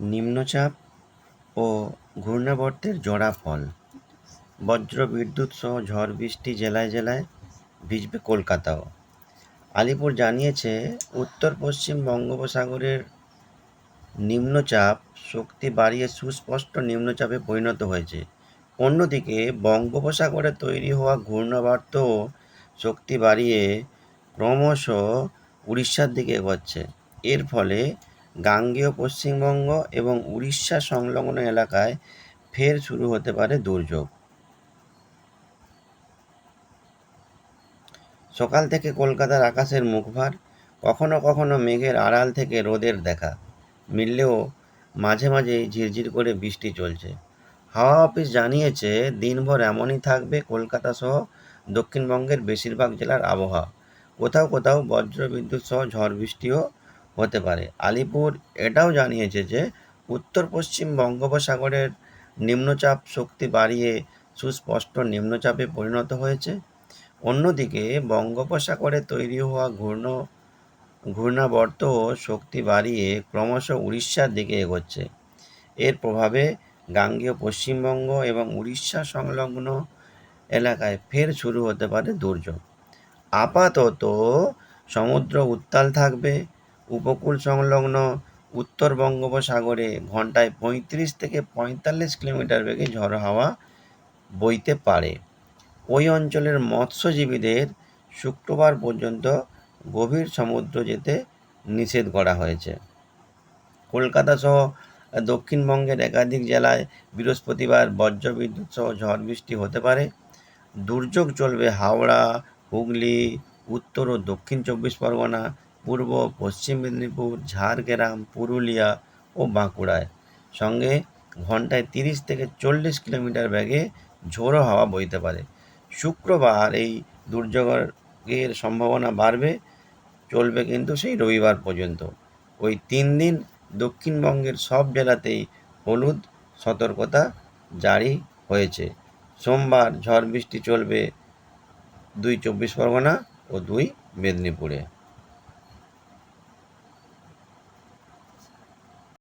নিম্নচাপ ও ঘূর্ণাবর্তের জোড়া ফল। বজ্র, বিদ্যুৎ সহ ঝড়, বৃষ্টি জেলায় জেলায় ভিজবে কলকাতাও। আলিপুর জানিয়েছে উত্তর পশ্চিম বঙ্গোপসাগরের নিম্নচাপ শক্তি বাড়িয়ে সুস্পষ্ট নিম্নচাপে পরিণত হয়েছে। অন্যদিকে, বঙ্গোপসাগরে তৈরি হওয়া ঘূর্ণাবর্তও শক্তি বাড়িয়ে ক্রমশ উড়িষ্যার দিকে এগোচ্ছে। এর ফলে গাঙ্গেয় পশ্চিমবঙ্গ এবং উড়িষ্যা সংলগ্ন এলাকায় ফের শুরু হতে পারে দুর্যোগ। সকাল থেকে কলকাতার আকাশের মুখভার, কখনো কখনো মেঘের আড়াল থেকে রোদের দেখা। মিললেও মাঝে মাঝে ঝিরঝির করে বৃষ্টি চলছে। হাওয়া অফিস জানিয়েছে, দিনভর এমনই থাকবে কলকাতা সহ দক্ষিণবঙ্গের বেশিরভাগ জেলার আবহাওয়া। কোথাও কোথাও বজ্র বিদ্যুৎ সহ ঝড় বৃষ্টিও হতে পারে। আলিপুর এটাও জানিয়েছে যে উত্তর পশ্চিম বঙ্গোপসাগরের নিম্নচাপ শক্তি বাড়িয়ে সুস্পষ্ট নিম্নচাপে পরিণত হয়েছে। অন্যদিকে, বঙ্গোপসাগরে তৈরি হওয়া ঘূর্ণ, ঘূর্ণাবর্ত শক্তি বাড়িয়ে ক্রমশ উড়িষ্যার দিকে এগোচ্ছে। এর প্রভাবে গাঙ্গেয় পশ্চিমবঙ্গ এবং উড়িষ্যা সংলগ্ন এলাকায় ফের শুরু হতে পারে দুর্যোগ। আপাতত সমুদ্র উত্তাল থাকবে উপকূল সংলগ্ন উত্তর বঙ্গোপসাগরে ঘন্টায় পঁয়ত্রিশ থেকে পঁয়তাল্লিশ কিলোমিটার বেগে ঝড় হাওয়া বইতে পারে। ওই অঞ্চলের মৎস্যজীবীদের শুক্রবার পর্যন্ত গভীর সমুদ্র যেতে নিষেধ করা হয়েছে। কলকাতা সহ দক্ষিণবঙ্গের একাধিক জেলায় বৃহস্পতিবার বজ্রবিদ্যুৎ সহ ঝড় বৃষ্টি হতে পারে। দুর্যোগ চলবে হাওড়া, হুগলি, উত্তর ও দক্ষিণ চব্বিশ পরগনা পূর্ব, পশ্চিম মেদিনীপুর, ঝাড়গ্রাম, পুরুলিয়া ও বাঁকুড়ায়। সঙ্গে ঘন্টায় তিরিশ থেকে চল্লিশ কিলোমিটার বেগে ঝোড়ো হাওয়া বইতে পারে। শুক্রবার এই দুর্যোগের সম্ভাবনা বাড়বে, চলবে কিন্তু সেই রবিবার পর্যন্ত। ওই তিন দিন দক্ষিণবঙ্গের সব জেলাতেই হলুদ সতর্কতা জারি হয়েছে। সোমবার ঝড় বৃষ্টি চলবে দুই চব্বিশ পরগনা ও দুই মেদিনীপুরে।